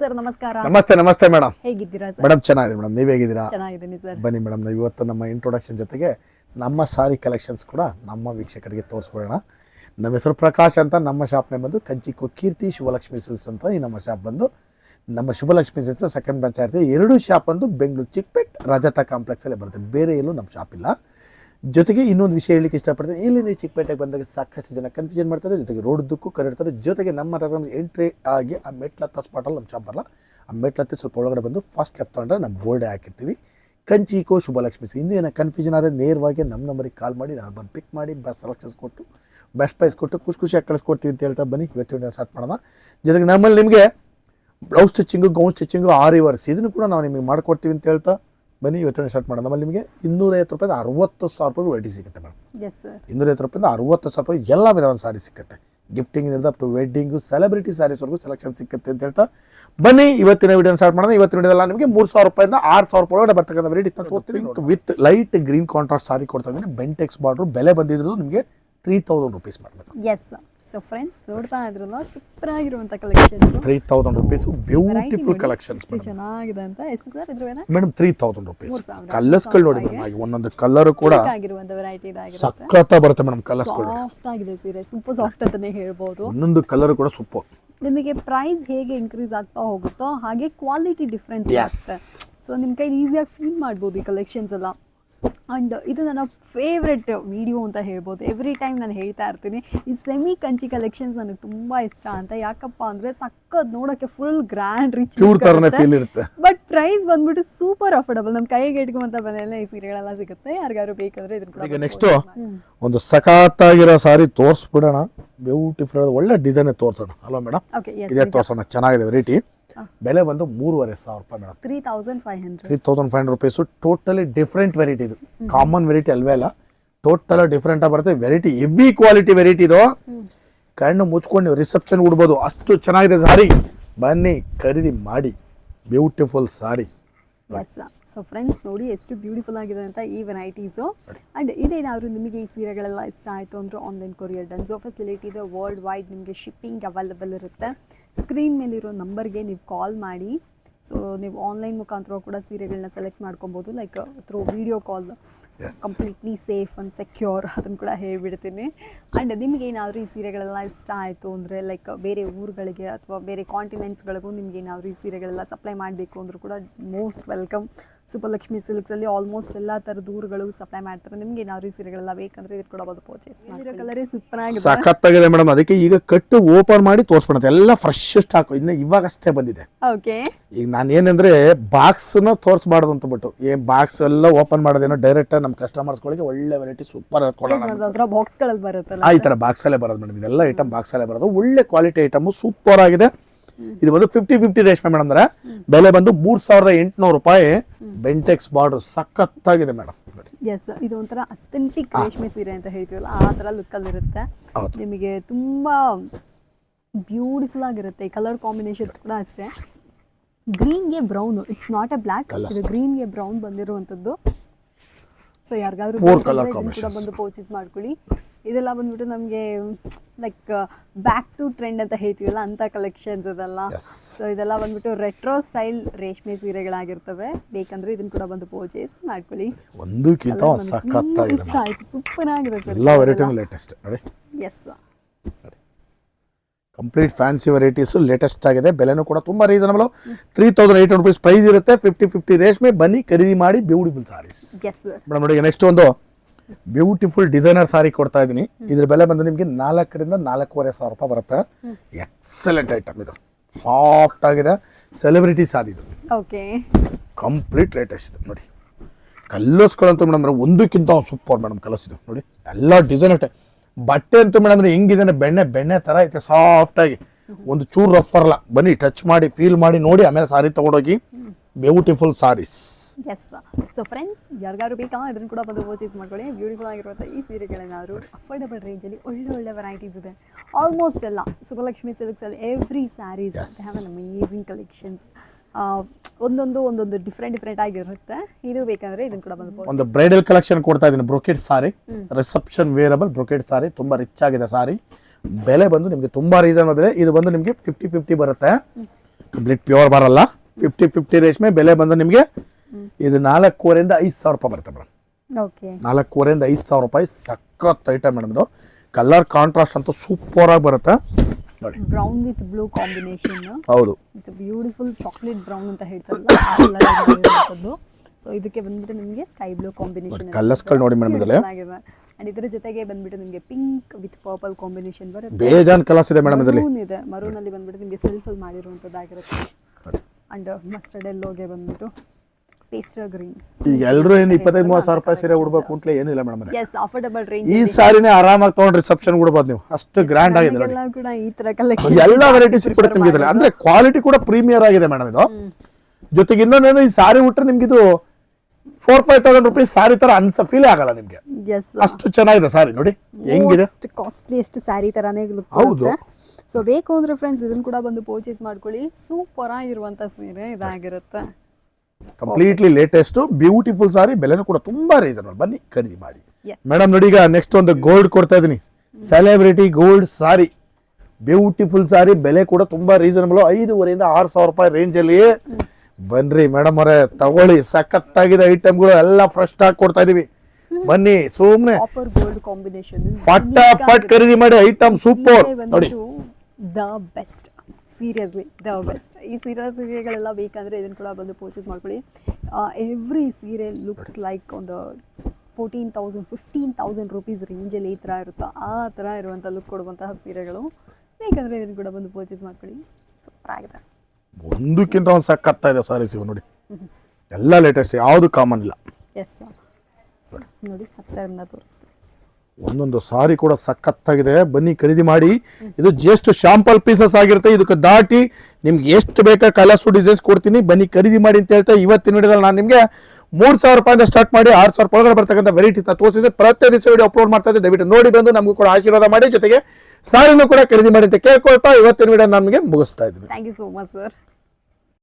Sir ನಮಸ್ಕಾರ. ನಮಸ್ತೆ ನಮಸ್ತೆ ಮೇಡಮ್. ಹೇಗಿದ್ದೀರಾ ಸರ್? ಮೇಡಮ್ ಚೆನ್ನಾಗಿದೆ ಮೇಡಮ್. ನೀವು ಹೇಗಿದ್ದೀರಾ? ಚೆನ್ನಾಗಿದ್ದೀನಿ ಸರ್. ಬನ್ನಿ ಮೇಡಮ್ ನಾವು ಇವತ್ತು ನಮ್ಮ ಇಂಟ್ರೊಡಕ್ಷನ್ ಜೊತೆಗೆ ನಮ್ಮ ಸಾರಿ ಕಲೆಕ್ಷನ್ಸ್ ಕೂಡ ನಮ್ಮ ವೀಕ್ಷಕರಿಗೆ ತೋರಿಸ್ಬಿಡೋಣ. ನಮ್ಮ ಹೆಸರು ಪ್ರಕಾಶ್ ಅಂತ ನಮ್ಮ ಶಾಪ್ನೇ ಬಂದು ಕಂಚಿಕೋ ಕೀರ್ತಿ ಶಿವಲಕ್ಷ್ಮಿ ಸಿಲ್ಸ್ ಅಂತ ಈ ನಮ್ಮ ಶಾಪ್ ಬಂದು ನಮ್ಮ ಶುಭಲಕ್ಷ್ಮಿ ಸಿಲ್ಸ್ ಸೆಕೆಂಡ್ ಬ್ರಾಂಚ್ ಆಗಿದೆ. ಎರಡು ಶಾಪ್ ಬಂದು ಬೆಂಗಳೂರು ಚಿಕ್ಕಪೇಟ್ ರಜತ ಕಾಂಪ್ಲೆಕ್ಸಲ್ಲೇ ಬರುತ್ತೆ. ಬೇರೆ ಎಲ್ಲೂ ನಮ್ಮ ಶಾಪ್ ಇಲ್ಲ. ಜೊತೆಗೆ ಇನ್ನೊಂದು ವಿಷಯ ಹೇಳಲಿಕ್ಕೆ ಇಷ್ಟಪಡ್ತೀನಿ. ಇಲ್ಲಿ ನೀವು ಚಿಕ್ಕಪೇಟೆಗೆ ಬಂದಾಗ ಸಾಕಷ್ಟು ಜನ ಕನ್ಫ್ಯೂಷನ್ ಮಾಡ್ತಾರೆ, ಜೊತೆಗೆ ರೋಡ್ದಕ್ಕೂ ಕರೆಡ್ತಾರೆ ಜೊತೆಗೆ ನಮ್ಮ ರಸಮ್ ಎಂಟ್ರಿ ಆಗಿ ಆ ಮೆಟ್ಲ ಹತ್ತ ಸ್ಪಾಟಲ್ಲಿ ನಮ್ಮ ಶಾಪ್ ಬರಲ್ಲ. ಆ ಮೆಟ್ಲ ಹತ್ತಿ ಸ್ವಲ್ಪ ಒಳಗಡೆ ಬಂದು ಫಸ್ಟ್ ಲೆಫ್ಟ್ ತೊಗೊಂಡ್ರೆ ನಮ್ಮ ಬೋರ್ಡೇ ಹಾಕಿರ್ತೀವಿ. ಕಂಚಿಕೋ ಶುಭಲಕ್ಷ್ಮಿ ಸಿ. ಇನ್ನೂ ಏನೋ ಕನ್ಫ್ಯೂಷನ್ ಆದರೆ ನೇರವಾಗಿ ನಮ್ಮ ನಂಬರಿಗೆ ಕಾಲ್ ಮಾಡಿ, ನಾವು ಬಂದು ಪಿಕ್ ಮಾಡಿ ಬಸ್ ಸೆಲೆಕ್ಷನ್ಸ್ ಕೊಟ್ಟು ಬೆಸ್ಟ್ ಪ್ರೈಸ್ ಕೊಟ್ಟು ಖುಷಿ ಖುಷಿಯಾಗಿ ಕಳಿಸ್ಕೊಡ್ತೀವಿ ಅಂತ ಹೇಳ್ತಾ ಬನ್ನಿ. ಇವತ್ತಿನ ಸ್ಟಾರ್ಟ್ ಮಾಡೋಣ. ಜೊತೆಗೆ ನಮ್ಮಲ್ಲಿ ನಿಮಗೆ blouse stitching gown stitching aari works ಇದನ್ನು ಕೂಡ ನಾವು ನಿಮಗೆ ಮಾಡಿಕೊಡ್ತೀವಿ ಅಂತ ಹೇಳ್ತಾ ಬನ್ನಿ ಇವತ್ತಿನ ಸ್ಟಾರ್ಟ್ ಮಾಡೋಣ. ನಮ್ಮಲ್ಲಿ ನಿಮಗೆ ಇನ್ನೂರೈವತ್ತು ರೂಪಾಯಿ ಅರವತ್ತು ಸಾವಿರ ರೂಪಾಯಿ ವೆರೈಟಿ ಸಿಗುತ್ತೆ ಮೇಡಮ್. ಇನ್ನೂರೈವತ್ತು ರೂಪಾಯಿಂದ ಅರವತ್ತು ಸಾವಿರ ರೂಪಾಯಿ ಎಲ್ಲ ವಿಧವಾದ ಸಾರಿ ಸಿಗುತ್ತೆ. ಗಿಫ್ಟಿಂಗ್ ಇರೋದು ಅಪ್ ಟು ವೆಡ್ಡಿಂಗು ಸೆಲೆಬ್ರಿಟಿ ಸ್ಯಾರೀಸ್ವರೆಗೂ ಸೆಲೆಕ್ಷನ್ ಸಿಗುತ್ತೆ ಅಂತ ಹೇಳ್ತಾ. ಬನ್ನಿ ಇವತ್ತಿನ ವಿಡಿಯೋ ಸ್ಟಾರ್ಟ್ ಮಾಡೋಣ. ಇವತ್ತಿನ ವಿಡಿಯೋದಲ್ಲ ನಿಮಗೆ ಮೂರು ಸಾವಿರ ರೂಪಾಯಿಂದ ಆರು ಸಾವಿರ ರೂಪಾಯಿ ಒಳಗಡೆ ಬರ್ತಕ್ಕಂಥ variety ತೋರ್ತೀನಿ with light green contrast sari ಕೊಡ್ತಾ ಇದ್ದೀನಿ. ಬೆಂಟೆಕ್ಸ್ ಬಾರ್ಡ್ರು ಬೆಲೆ ಬಂದಿದ್ದು ನಿಮಗೆ ತ್ರೀ ತೌಸಂಡ್ ರುಪೀಸ್ ಮಾಡಬೇಕು ಎಸ್ ಸೊ ಫ್ರೆಂಡ್ಸ್ ನೋಡ್ತಾ ಸೂಪರ್ ಆಗಿರುವಂತ collection three thousand rupees beautiful collection ಚೆನ್ನಾಗಿದೆ ಅಂತ ಎಷ್ಟು ಸರ್ ಇದ್ರ ಮೇಡಮ್ ತ್ರೀ ತೌಸಂಡ್ ರುಪೀಸ್ ಕಲರ್ಸ್ಗಳು ನೋಡಿ ಮೇಡಮ್ ಒಂದೊಂದು ಕಲರ್ ಕೂಡ ಆಗಿರುವಂತ ವೆರೈಟಿ ಸಖತ್ತ ಬರುತ್ತೆ ಮೇಡಮ್ ಕಲರ್ಸ್ಗಳು ಸಾಫ್ಟ್ ಆಗಿದೆ ಸೀರೆ ಸೂಪರ್ ಸಾಫ್ಟ್ ಅಂತಾನೆ ಹೇಳ್ಬೋದು. ಒಂದೊಂದು ಕಲರ್ ಕೂಡ ಸೂಪರ್ ನಿಮಗೆ ಪ್ರೈಸ್ ಹೇಗೆ ಇನ್ಕ್ರೀಸ್ ಆಗ್ತಾ ಹೋಗುತ್ತೋ ಹಾಗೆ ಕ್ವಾಲಿಟಿ ಡಿಫ್ರೆನ್ಸ್ ಆಗುತ್ತೆ ಸೊ ನಿಮ್ ಕೈಲಿ ಈಸಿಯಾಗಿ ಫೀಲ್ ಮಾಡ್ಬೋದು ಈ ಕಲೆಕ್ಷನ್ಸ್ ಎಲ್ಲ. ಆ್ಯಂಡ್ ಇದು ನನ್ನ ಫೇವ್ರೆಟ್ ವಿಡಿಯೋ ಅಂತ ಹೇಳ್ಬೋದು. ಎವ್ರಿ ಟೈಮ್ ನಾನು ಹೇಳ್ತಾ ಇರ್ತೀನಿ ಈ ಸೆಮಿ ಕಂಚಿ ಕಲೆಕ್ಷನ್ಸ್ ನನಗೆ ತುಂಬ ಇಷ್ಟ ಅಂತ. ಯಾಕಪ್ಪ ಅಂದರೆ ಸಕ್ಕತ್ ನೋಡೋಕ್ಕೆ ಫುಲ್ ಗ್ರ್ಯಾಂಡ್ ರಿಚ್ ಚೂರ್ ಫೀಲ್ ಇರುತ್ತೆ. ಬಟ್ ಪ್ರೈಸ್ ಬಂದ್ಬಿಟ್ಟು ಸೂಪರ್ ಅಫೋರ್ಡಬಲ್ ನಮ್ಮ ಕೈಗೆ ಇಟ್ಕೊಂತ ಬೆಲೆಯಲ್ಲೇ ಈ ಸೀರೆಗಳೆಲ್ಲ ಸಿಗುತ್ತೆ. ಯಾರಿಗಾದ್ರು ಬೇಕಂದ್ರೆ ಈಗ ನೆಕ್ಸ್ಟ್ ಒಂದು ಸಖತ್ತಾಗಿರೋ ಸಾರಿ ತೋರಿಸ್ಬಿಡೋಣ. ಬ್ಯೂಟಿಫುಲ್ ಒಳ್ಳೆ ಡಿಸೈನ್ ತೋರಿಸೋಣ. ಅಲ್ವಾ ಮೇಡಮ್ ಇದೇ ತೋರಿಸೋಣ. ಚೆನ್ನಾಗಿದೆ ವೆರೈಟಿ ಬೆಲೆ ಬಂದು ಮೂರುವರೆ ಸಾವಿರ ರೂಪಾಯಿ madam. Three thousand five hundred three thousand five hundred rupees totally different variety ಇದು. ಕಾಮನ್ ವೆರೈಟಿ ಅಲ್ವೇ ಅಲ್ಲ. ಟೋಟಲ್ ಡಿಫ್ರೆಂಟ್ ಆಗಿ ಬರುತ್ತೆ. ವೆರೈಟಿ ಹೆವಿ ಕ್ವಾಲಿಟಿ ವೆರೈಟಿ ಇದು. ಕಣ್ಣು ಮುಚ್ಕೊಂಡು ನೀವು ರಿಸೆಪ್ಷನ್ ಉಡ್ಬೋದು. ಅಷ್ಟು ಚೆನ್ನಾಗಿದೆ ಸಾರಿ. ಬನ್ನಿ ಖರೀದಿ ಮಾಡಿ. Beautiful sari. Yes so friends ನೋಡಿ ಎಷ್ಟು ಬ್ಯೂಟಿಫುಲ್ ಆಗಿದೆ ಅಂತ ಈ ವೆರೈಟೀಸು ಆ್ಯಂಡ್ ಇದೇನಾದರೂ ನಿಮಗೆ ಈ ಸೀರೆಗಳೆಲ್ಲ ಇಷ್ಟ ಆಯಿತು ಅಂದರೆ ಆನ್ಲೈನ್ ಕೊರಿಯರ್ ಡನ್ಸೋ ಫೆಸಿಲಿಟಿ ಇದೆ. ವರ್ಲ್ಡ್ ವೈಡ್ ನಿಮಗೆ ಶಿಪ್ಪಿಂಗ್ ಅವೈಲಬಲ್ ಇರುತ್ತೆ. ಸ್ಕ್ರೀನ್ ಮೇಲಿರೋ ನಂಬರ್ಗೆ ನೀವು ಕಾಲ್ ಮಾಡಿ. ಸೊ ನೀವು ಆನ್ಲೈನ್ ಮುಖಾಂತರ ಕೂಡ ಸೀರೆಗಳನ್ನ ಸೆಲೆಕ್ಟ್ ಮಾಡ್ಕೊಬೋದು like through video call completely safe and secure ಅದನ್ನು ಕೂಡ ಹೇಳ್ಬಿಡ್ತೀನಿ. ಆ್ಯಂಡ್ ನಿಮಗೆ ಏನಾದರೂ ಈ ಸೀರೆಗಳೆಲ್ಲ ಇಷ್ಟ ಆಯಿತು ಅಂದರೆ ಲೈಕ್ ಬೇರೆ ಊರುಗಳಿಗೆ ಅಥವಾ ಬೇರೆ ಕಾಂಟಿನೆಂಟ್ಸ್ಗಳಿಗೂ ನಿಮ್ಗೆ ಏನಾದರೂ ಈ ಸೀರೆಗಳೆಲ್ಲ ಸಪ್ಲೈ ಮಾಡಬೇಕು ಅಂದರೂ ಕೂಡ ಮೋಸ್ಟ್ ವೆಲ್ಕಮ್ ಸುಪಲಕ್ಷ್ಮಿ ಸಿಲ್ಕ್ಸಲ್ಲಿ ಆಲ್ಮೋಸ್ಟ್ ಎಲ್ಲ ಥರದ ದೂರುಗಳು ಸಪ್ಲೈ ಮಾಡ್ತಾರೆ. ನಿಮ್ಗೆ ಏನಾದ್ರು ಸೀರೆಗಳೆಲ್ಲ ಬೇಕಂದ್ರೆ ಇದು ಕೂಡ ಬಂದು ಪರ್ಚೇಸ್ ಮಾಡಿ ಕಲರೇ ಸೂಪರ್ ಆಗಿದೆ. ಸಖತ್ತಾಗಿದೆ ಮೇಡಮ್ ಅದಕ್ಕೆ ಈಗ ಕಟ್ಟು ಓಪನ್ ಮಾಡಿ ತೋರಿಸ್ಬಿಡುತ್ತೆ ಎಲ್ಲ ಫ್ರೆಶ್ ಸ್ಟಾಕ್ ಇನ್ನು ಇವಾಗಷ್ಟೇ ಬಂದಿದೆ. ಓಕೆ ಈಗ ನಾನು ಏನಂದ್ರೆ ಬಾಕ್ಸ್ನ ತೋರಿಸ್ಬಾರ್ದು ಅಂತ ಬಿಟ್ಟು ಏನ್ ಬಾಕ್ಸ್ ಎಲ್ಲ ಓಪನ್ ಮಾಡೋದೇನೋ ಡೈರೆಕ್ಟ್ ನಮ್ಮ ಕಸ್ಟಮರ್ಸ್ಗಳಿಗೆ ಒಳ್ಳೆ ವೆರೈಟಿ ಸೂಪರ್ ಕೊಡೋಣ ಬಾಕ್ಸ್ಗಳಲ್ಲಿ ಬರುತ್ತಲ್ಲ ಆ, ಈ ತರ ಬಾಕ್ಸ್ ಅಲ್ಲೇ ಬರೋದು ಮೇಡಮ್ ಇದೆಲ್ಲ ಐಟಮ್ ಬಾಕ್ಸ್ ಅಲ್ಲೇ ಬರೋದು. ಒಳ್ಳೆ ಕ್ವಾಲಿಟಿ ಐಟಮ್ ಸೂಪರ್ ಆಗಿದೆ. ಇದು ಬಂದು ಫಿಫ್ಟಿ ಫಿಫ್ಟಿ ರೇಷ್ಮೆ ಮೇಡಮ್ ಅಂದ್ರೆ ಬೆಲೆ ಬಂದು ಮೂರ್ ಸಾವಿರದ ಎಂಟುನೂರು ರೂಪಾಯಿ. ಬೆಂಟೆಕ್ಸ್ ಬಾರ್ಡರ್ ಸಖತ್ತಾಗಿದೆ ಮೇಡಮ್. ಎಸ್ ಇದು ಒಂಥರ ಅಥೆಂಟಿಕ್ ರೇಷ್ಮೆ ಸೀರೆ ಅಂತ ಹೇಳ್ತೀವಲ್ಲ ಆ ಥರ ಲುಕ್ಕಲ್ಲಿ ಇರುತ್ತೆ. ನಿಮಗೆ ತುಂಬಾ ಬ್ಯೂಟಿಫುಲ್ ಆಗಿರುತ್ತೆ. ಕಲರ್ ಕಾಂಬಿನೇಷನ್ಸ್ ಕೂಡ ಅಷ್ಟೇ. ಗ್ರೀನ್ಗೆ brown it's not a black ಇದು ಗ್ರೀನ್ಗೆ ಬ್ರೌನ್ ಬಂದಿರುವಂಥದ್ದು. ಸೊ ಯಾರಿಗಾದ್ರೂ ಬಂದು ಪರ್ಚೇಸ್ ಮಾಡ್ಕೊಳ್ಳಿ. ಇದೆಲ್ಲ ಬಂದ್ಬಿಟ್ಟು ನಮಗೆ ಲೈಕ್ ಬ್ಯಾಕ್ ಟು ಟ್ರೆಂಡ್ ಅಂತ ಹೇಳ್ತೀವಲ್ಲ ಅಂಥ ಕಲೆಕ್ಷನ್ಸ್ ಇದೆಲ್ಲ. ಸೊ ಇದೆಲ್ಲ ಬಂದ್ಬಿಟ್ಟು ರೆಟ್ರೋ ಸ್ಟೈಲ್ ರೇಷ್ಮೆ ಸೀರೆಗಳಾಗಿರ್ತವೆ. ಬೇಕಂದ್ರೆ ಇದನ್ನ ಕೂಡ ಬಂದು ಪರ್ಚೇಸ್ ಮಾಡ್ಕೊಳ್ಳಿ. ಒಂದು ಇಷ್ಟ ಆಯ್ತು ಸೂಪರ್ ಆಗಿದೆ ಸರ್ ಎಲ್ಲ ವೆರೈಟಿನೂ ಲೇಟೆಸ್ಟ್ ನೋಡಿ yes complete fancy varieties latest ಆಗಿದೆ. ಬೆಲೆನೂ ಕೂಡ ತುಂಬ reasonable three thousand eight hundred rupees price ಇರುತ್ತೆ. ಫಿಫ್ಟಿ ಫಿಫ್ಟಿ ರೇಷ್ಮೆ. ಬನ್ನಿ ಖರೀದಿ ಮಾಡಿ ಬ್ಯೂಟಿಫುಲ್ ಸಾರೀಸ್ ಎಸ್ ಮೇಡಮ್ ನೋಡಿ ನೆಕ್ಸ್ಟ್ ಒಂದು ಬ್ಯೂಟಿಫುಲ್ ಡಿಸೈನರ್ ಸಾರಿ ಕೊಡ್ತಾ ಇದ್ದೀನಿ ಇದ್ರ ಬೆಲೆ ಬಂದು ನಿಮಗೆ ನಾಲ್ಕರಿಂದ ನಾಲ್ಕೂವರೆ ಸಾವಿರ ರೂಪಾಯಿ ಬರುತ್ತೆ. ಎಕ್ಸಲೆಂಟ್ ಐಟಮ್ ಇದು. ಸಾಫ್ಟ್ ಆಗಿದೆ. ಸೆಲೆಬ್ರಿಟಿ ಸಾರಿ ಇದು. ಓಕೆ ಕಂಪ್ಲೀಟ್ ಲೇಟೆಸ್ಟ್ ಇದು. ನೋಡಿ. ಕಲ್ಲಸ್ಗಳಂತೂ ಮೇಡಮ್ ಒಂದಕ್ಕಿಂತ ಒಂದು ಸೂಪರ್ ಮೇಡಮ್ ಕಲಸಿದು ಇದು. ನೋಡಿ. ಎಲ್ಲ ಡಿಸೈನ್ ಅಷ್ಟೇ. ಬಟ್ಟೆ ಅಂತೂ ಮೇಡಮ್ ಹೆಂಗಿದೆ ಬೆಣ್ಣೆ ಬೆಣ್ಣೆ ಥರ ಐತೆ ಸಾಫ್ಟ್ ಆಗಿ. ಒಂದು ಚೂರು ರಫ್ ಬರಲ್ಲ. ಬನ್ನಿ ಟಚ್ ಮಾಡಿ ಫೀಲ್ ಮಾಡಿ ನೋಡಿ ಆಮೇಲೆ ಸಾರಿ ತಗೊಂಡೋಗಿ. Beautiful saris yes so friends ಯಾರಿಗಾರು ಬೇಕಾ? ಇದನ್ನು ಕೂಡ ಬಂದು ಪರ್ಚೇಸ್ ಮಾಡ್ಕೊಳ್ಳಿ. ಬ್ಯೂಟಿಫುಲ್ ಆಗಿರುವಂಥ ಈ ಸೀರೆಗಳೇನಾದರೂ ಅಫೋರ್ಡಬಲ್ ರೇಂಜಲ್ಲಿ ಒಳ್ಳೆ ಒಳ್ಳೆ ವೆರೈಟೀಸ್ ಇದೆ. ಆಲ್ಮೋಸ್ಟ್ ಎಲ್ಲ. Sukhalakshmi ಸಿಲ್ಕ್ಸಲ್ಲಿ every saris have an amazing collections ಒಂದೊಂದು ಒಂದೊಂದು ಡಿಫ್ರೆಂಟ್ ಡಿಫ್ರೆಂಟ್ ಆಗಿರುತ್ತೆ. ಇದು ಬೇಕಂದ್ರೆ ಇದನ್ನು ಕೂಡ ಬಂದು ಒಂದು ಬ್ರೈಡಲ್ ಕಲೆಕ್ಷನ್ ಕೊಡ್ತಾ ಇದ್ದೀನಿ. Brocade sari reception wearable brocade sari ತುಂಬಾ ರಿಚ್ ಆಗಿದೆ ಸಾರಿ ಬೆಲೆ ಬಂದು ನಿಮಗೆ ತುಂಬಾ ರೀಸನಬಲ್ ಬೆಲೆ ಇದು ಬಂದು ನಿಮಗೆ ಫಿಫ್ಟಿ ಫಿಫ್ಟಿ ಬರುತ್ತೆ. ಕಂಪ್ಲೀಟ್ ಪ್ಯೂರ್ ಬರಲ್ಲ. ಫಿಫ್ಟಿ ಫಿಫ್ಟಿ ರೇಷ್ಮೆ ಬೆಲೆ ಬಂದು ನಿಮಗೆ ಇದು ನಾಲ್ಕೂವರೆಯಿಂದ ಐದು ಸಾವಿರ ರೂಪಾಯಿ ಬರುತ್ತೆ ಮೇಡಮ್. ಓಕೆ. ನಾಲ್ಕೂವರೆಯಿಂದ ಐದು ಸಾವಿರ ರೂಪಾಯಿ ಸಖತ್ ಐಟಮ್ ಮೇಡಮ್ ಇದು. ಕಲರ್ ಕಾಂಟ್ರಾಸ್ಟ್ ಅಂತೂ ಸೂಪರ್ ಆಗಿ ಬರುತ್ತೆ. ನೋಡಿ. ಬ್ರೌನ್ ವಿತ್ ಬ್ಲೂ ಕಾಂಬಿನೇಷನ್ ಹೌದು. ಇಟ್ಸ್ ಬ್ಯೂಟಿಫುಲ್ ಚಾಕ್ಲೇಟ್ ಬ್ರೌನ್ ಅಂತ ಹೇಳ್ತಾರಲ್ಲ ಸೊ ಇದಕ್ಕೆ ಬಂದ್ಬಿಟ್ಟು ನಿಮಗೆ ಸ್ಕೈ ಬ್ಲೂ ಕಾಂಬಿನೇಷನ್ ಕಲರ್ಸ್ಗಳು ನೋಡಿ ಮೇಡಮ್ ಇದರಲ್ಲಿ. ಅಂಡ್ ಇದರ ಜೊತೆಗೆ ಬಂದ್ಬಿಟ್ಟು ನಿಮಗೆ ಪಿಂಕ್ ವಿತ್ ಪರ್ಪಲ್ ಕಾಂಬಿನೇಷನ್ ಬರುತ್ತೆ. ಬೇಜಾನ್ ಕಲರ್ಸ್ ಇದೆ ಮೇಡಮ್ ಇದರಲ್ಲಿ. ಮರೂನ್ ಇದೆ. ಮರೂನ್ ಅಲ್ಲಿ ಬಂದ್ಬಿಟ್ಟು ನಿಮಗೆ ಸೆಲ್ಫ್ ಅಲ್ಲಿ ಮಾಡಿರುವಂಥದ್ದಾಗಿರುತ್ತೆ. ಅಂಡ್ ಮಸ್ಟರ್ಡ್ ಎಲ್ಲೋಗೆ ಬಂದ್ಬಿಟ್ಟು. ಪೇಸ್ಟರ್ ಗ್ರೀನ್ ಈಗ ಎಲ್ಲರೂ ಏನು ಇಪ್ಪತ್ತೈದು ಮೂವತ್ತು ಸಾವಿರ ರೂಪಾಯಿ ಸೀರೆ ಉಡ್ಬೇಕು ಅಂತಲೇ ಏನಿಲ್ಲ ಮೇಡಮ್ ಎಸ್ ಅಫೋರ್ಡಬಲ್ ರೇಂಜ್ ಈ ಸಾರಿನೇ ಆರಾಮಾಗಿ ತೊಗೊಂಡು ರಿಸೆಪ್ಷನ್ ಉಡ್ಬೋದು ನೀವು. ಅಷ್ಟು ಗ್ರ್ಯಾಂಡ್ ಆಗಿದೆ ನೋಡಿ. ಎಲ್ಲ ಕೂಡ ಈ ತರ ಕಲೆಕ್ಷನ್ ಎಲ್ಲ ವೆರೈಟೀಸ್ ಕೂಡ ನಿಮಗೆ ಇದರಲ್ಲಿ ಅಂದ್ರೆ ಕ್ವಾಲಿಟಿ ಕೂಡ ಪ್ರೀಮಿಯರ್ ಆಗಿದೆ ಮೇಡಮ್ ಇದು. ಜೊತೆಗೆ ಇನ್ನೊಂದೇನು ಈ ಸಾರಿ ಉಟ್ರೆ ನಿಮ್ಗೆ ಇದು four five thousand rupees sari ತರ ಅನ್ಸ ಫೀಲ್ ಆಗಲ್ಲ ನಿಮ್ಗೆ. ಅಷ್ಟು ಚೆನ್ನಾಗಿದೆ ಸಾರಿ ನೋಡಿ. ಹೆಂಗಿದೆ? ಕಾಸ್ಟ್ಲಿಯೆಸ್ಟ್ ಸಾರಿ ತರಾನೇ ಹೌದು. ಸೊ ಬೇಕು ಅಂದ್ರೆ ಫ್ರೆಂಡ್ಸ್ ಇದನ್ನ ಕೂಡ ಬಂದು ಪರ್ಚೇಸ್ ಮಾಡ್ಕೊಳ್ಳಿ. ಸೂಪರ್ ಆಗಿರುವಂತ ಸೀರೆ ಇದಾಗಿರುತ್ತೆ. ಕಂಪ್ಲೀಟ್ಲಿ ಲೇಟೆಸ್ಟ್ ಬ್ಯೂಟಿಫುಲ್ ಸಾರಿ ಬೆಲೆನೂ ಕೂಡ ತುಂಬಾ ರೀಸನಬಲ್ ಬನ್ನಿ ಖರೀದಿ ಮಾಡಿ. ಮೇಡಮ್ ನೋಡಿ ಈಗ ನೆಕ್ಸ್ಟ್ ಒಂದು ಗೋಲ್ಡ್ ಕೊಡ್ತಾ ಇದೀನಿ celebrity gold sari beautiful sari ಬೆಲೆ ಕೂಡ ತುಂಬಾ ರೀಸನಬಲ್ ಐದೂವರೆಯಿಂದ ಆರು ಸಾವಿರ ರೂಪಾಯಿ ರೇಂಜ್ ಅಲ್ಲಿ. ಬನ್ರಿ ಮೇಡಮ್ ಅವರೇ ತಗೊಳ್ಳಿ. ಸಖತ್ತಾಗಿದೆ ಐಟಮ್ಗಳು ಎಲ್ಲ ಫ್ರೆಶ್ ಆಗಿ ಕೊಡ್ತಾ ಇದೀವಿ. ಬನ್ನಿ ಸುಮ್ಮನೆ ಫಟ್ ಫಟ್ ಖರೀದಿ ಮಾಡಿ ಐಟಮ್ ಸೂಪರ್ ನೋಡಿ. The best seriously the best ಈ ಸೀರೆಗಳೆಲ್ಲ ಬೇಕಂದರೆ ಇದನ್ನು ಕೂಡ ಬಂದು ಪರ್ಚೇಸ್ ಮಾಡ್ಕೊಳ್ಳಿ. ಎವ್ರಿ ಸೀರೆ ಲುಕ್ಸ್ ಲೈಕ್ ಒಂದು fourteen thousand fifteen thousand rupees ರೇಂಜಲ್ಲಿ ಈ ಥರ ಇರುತ್ತೋ? ಆ ಥರ ಇರುವಂಥ ಲುಕ್ ಕೊಡುವಂತಹ ಸೀರೆಗಳು ಬೇಕಂದರೆ ಇದನ್ನು ಕೂಡ ಬಂದು ಪರ್ಚೇಸ್ ಮಾಡ್ಕೊಳ್ಳಿ. ಸೂಪರ್ ಆಗಿದೆ ಒಂದಕ್ಕಿಂತ ಒಂದು ಸಕ್ಕತ್ತ ಇದೆ ಸಾರಿ ಸಿಗು ನೋಡಿ. ಎಲ್ಲ ಲೇಟೆಸ್ಟ್ ಯಾವುದು ಕಾಮನ್ ಇಲ್ಲ. Yes sir. ನೋಡಿ ಹತ್ತಿರದಿಂದ ತೋರಿಸ್ತೀನಿ. ಒಂದೊಂದು ಸಾರಿ ಕೂಡ ಸಖತ್ತಾಗಿದೆ. ಬನ್ನಿ ಖರೀದಿ ಮಾಡಿ. ಇದು ಜಸ್ಟ್ ಶಾಂಪಲ್ ಪೀಸಸ್ ಆಗಿರುತ್ತೆ. ಇದಕ್ಕೆ ದಾಟಿ ನಿಮ್ಗೆ ಎಷ್ಟು ಬೇಕಾ ಕಲರ್ಸು ಡಿಸೈನ್ಸ್ ಕೊಡ್ತೀನಿ. ಬನ್ನಿ ಖರೀದಿ ಮಾಡಿ ಅಂತ ಹೇಳ್ತಾ ಇವತ್ತಿನ ವಿಡಿಯೋದಲ್ಲಿ ನಾನು ನಿಮಗೆ ಮೂರು ಸಾವಿರ ರೂಪಾಯಿಂದ ಸ್ಟಾರ್ಟ್ ಮಾಡಿ ಆರು ಸಾವಿರ ಒಳಗಡೆ ಬರ್ತಕ್ಕಂಥ ವೆರೈಟೀಸ್ನ ತೋರಿಸಿದ್ರೆ ಪ್ರತಿ ದಿವಸ ವಿಡಿಯೋ ಅಪ್ಲೋಡ್ ಮಾಡ್ತಾ ಇದ್ದೆ. ದಯವಿಟ್ಟು ನೋಡಿ ಬಂದು ನಮಗೂ ಕೂಡ ಆಶೀರ್ವಾದ ಮಾಡಿ. ಜೊತೆಗೆ ಸಾರಿನೂ ಕೂಡ ಖರೀದಿ ಮಾಡಿ ಅಂತ ಕೇಳ್ಕೊಳ್ತಾ ಇವತ್ತಿನ ವಿಡಿಯೋ ನಮಗೆ ಮುಗಿಸ್ತಾ ಇದ್ದೀನಿ. Thank you so much sir